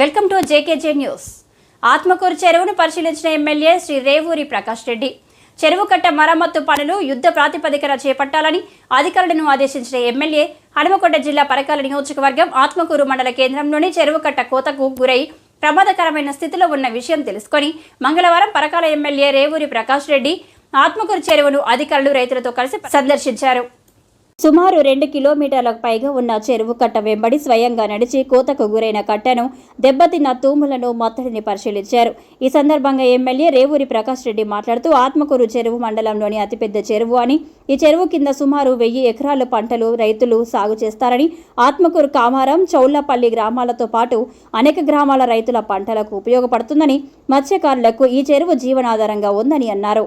Welcome to JKJ news. Atmakur చెరువును పరిశీలించిన MLA Shri Revuri Prakash Reddy. చెరువు కట్ట మరమ్మత్తు పనులు యుద్ధ ప్రాతిపదికన చేపట్టాలని అధికారులను ఆదేశించిన ఎమ్మెల్యే హనుమకొండ జిల్లా పరకాల నియోజకవర్గం ఆత్మకూరు మండల కేంద్రంలోని చెరువు కట్ట కోతకు గురై ప్రమాదకరమైన స్థితిలో ఉన్న విషయం తెలుసుకొని మంగళవారం పరకాల ఎమ్మెల్యే రేవూరి ప్రకాష్ రెడ్డి ఆత్మకూరు చెరువును అధికారులు రైతులతో కలిసి సందర్శించారు. సుమారు రెండు కిలోమీటర్లకు పైగా ఉన్న చెరువు కట్ట వెంబడి స్వయంగా నడిచి కోతకు గురైన కట్టను దెబ్బతిన్న తూములను మొత్తడిని పరిశీలించారు. ఈ సందర్భంగా ఎమ్మెల్యే రేవూరి ప్రకాష్ రెడ్డి మాట్లాడుతూ ఆత్మకూరు చెరువు మండలంలోని అతిపెద్ద చెరువు అని ఈ చెరువు కింద సుమారు వెయ్యి ఎకరాల పంటలు రైతులు సాగు చేస్తారని ఆత్మకూరు కామారం చౌళ్ళపల్లి గ్రామాలతో పాటు అనేక గ్రామాల రైతుల పంటలకు ఉపయోగపడుతుందని మత్స్యకారులకు ఈ చెరువు జీవనాధారంగా ఉందని అన్నారు.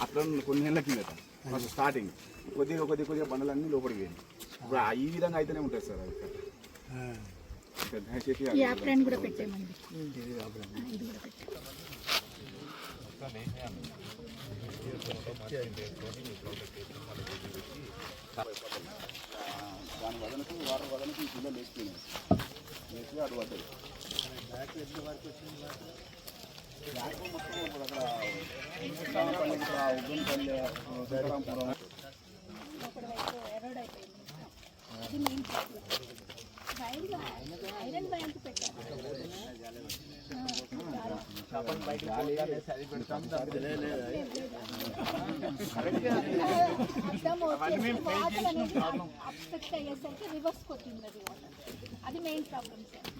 అట్లా కొన్ని నెలల కిందట ఫస్ట్ స్టార్టింగ్. కొద్దిగా కొద్దిగా కొద్దిగా బండలన్నీ లోపలికి పోయింది. ఇప్పుడు ఆ- ఈ విధంగా అయితేనే ఉంటుంది సార్ అది దయచేసి కూడా పెట్టామండి దాని వదనకు వాటర్ వదనకు ఈ పిల్లలు వేసిపోయినాయి వేసి అటు పడ్డాయి బ్యాక్ మొత్తం ఇప్పుడు అక్కడ ఉద్దంపల్లి, ఇక్కడ ఉద్దంపల్లి, సీతారాంపురం లోపల వైపు ఎరోడ్ అయిపోయింది అది main problem wire iron bank పెట్టారు అయ్యేసరికి రివర్స్ కొట్టింది అది అది మెయిన్ ప్రాబ్లం సార్